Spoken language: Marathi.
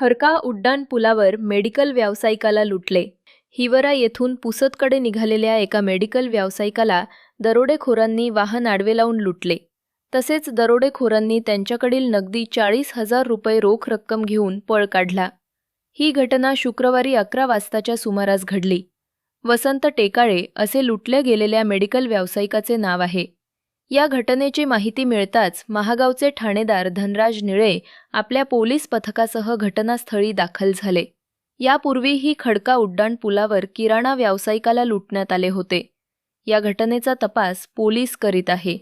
हरका उड्डाण पुलावर मेडिकल व्यावसायिकाला लुटले. हिवरा येथून पुसदकडे निघालेल्या एका मेडिकल व्यावसायिकाला दरोडेखोरांनी वाहन आडवे लावून लुटले. तसेच दरोडेखोरांनी त्यांच्याकडील नगदी चाळीस हजार रुपये रोख रक्कम घेऊन पळ काढला. ही घटना शुक्रवारी अकरा वाजताच्या सुमारास घडली. वसंत टेकाळे असे लुटल्या गेलेल्या मेडिकल व्यावसायिकाचे नाव आहे. या घटनेची माहिती मिळताच महागावचे ठाणेदार धनराज निळे आपल्या पोलीस पथकासह घटनास्थळी दाखल झाले. यापूर्वीही खडका उड्डाण पुलावर किराणा व्यावसायिकाला लुटण्यात आले होते. या घटनेचा तपास पोलीस करीत आहे.